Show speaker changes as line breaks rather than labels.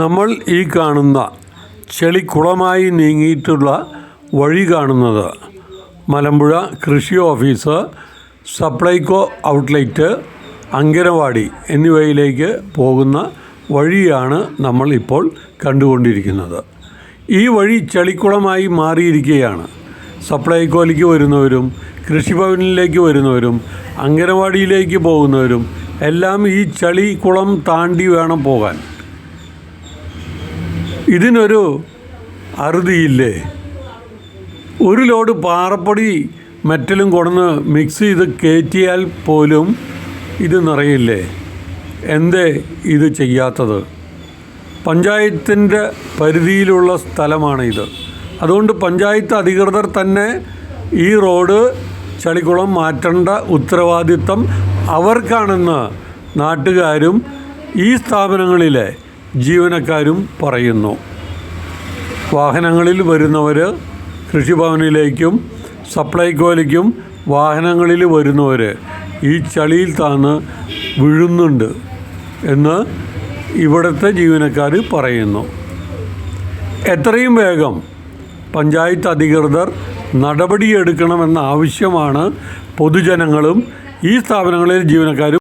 നമ്മൾ ഈ കാണുന്ന ചെളിക്കുളമായി നീങ്ങിയിട്ടുള്ള വഴി കാണുന്നത് മലമ്പുഴ കൃഷി ഓഫീസ് സപ്ലൈകോ ഔട്ട്ലെറ്റ് അങ്കനവാടി എന്നിവയിലേക്ക് പോകുന്ന വഴിയാണ് നമ്മൾ ഇപ്പോൾ കണ്ടുകൊണ്ടിരിക്കുന്നത്. ഈ വഴി ചെളിക്കുളമായി മാറിയിരിക്കുകയാണ്. സപ്ലൈകോയിലേക്ക് വരുന്നവരും കൃഷിഭവനിലേക്ക് വരുന്നവരും അങ്കനവാടിയിലേക്ക് പോകുന്നവരും എല്ലാം ഈ ചളിക്കുളം താണ്ടി വേണം പോകാൻ. ഇതിനൊരു അറുതിയില്ലേ? ഒരു ലോഡ് പാറപ്പൊടി മെറ്റലും കൊണ്ടുവന്ന് മിക്സ് ചെയ്ത് കയറ്റിയാൽ പോലും ഇത് നിറയില്ലേ? എന്തേ ഇത് ചെയ്യാത്തത്? പഞ്ചായത്തിന്റെ പരിധിയിലുള്ള സ്ഥലമാണ് ഇത്. അതുകൊണ്ട് പഞ്ചായത്ത് അധികൃതർ തന്നെ ഈ റോഡ് ചളിക്കുളം മാറ്റേണ്ട ഉത്തരവാദിത്തം അവർക്കാണെന്ന് നാട്ടുകാരും ഈ സ്ഥാപനങ്ങളിലെ ജീവനക്കാരും പറയുന്നു. വാഹനങ്ങളിൽ വരുന്നവർ കൃഷിഭവനിലേക്കും സപ്ലൈകോയിലേക്കും വാഹനങ്ങളിൽ വരുന്നവർ ഈ ചളിയിൽ താന്ന് വിഴുന്നുണ്ട് എന്ന് ഇവിടുത്തെ ജീവനക്കാർ പറയുന്നു. എത്രയും വേഗം പഞ്ചായത്ത് അധികൃതർ നടപടിയെടുക്കണമെന്ന ആവശ്യമാണ് പൊതുജനങ്ങളും ഈ സ്ഥാപനങ്ങളിലെ ജീവനക്കാരും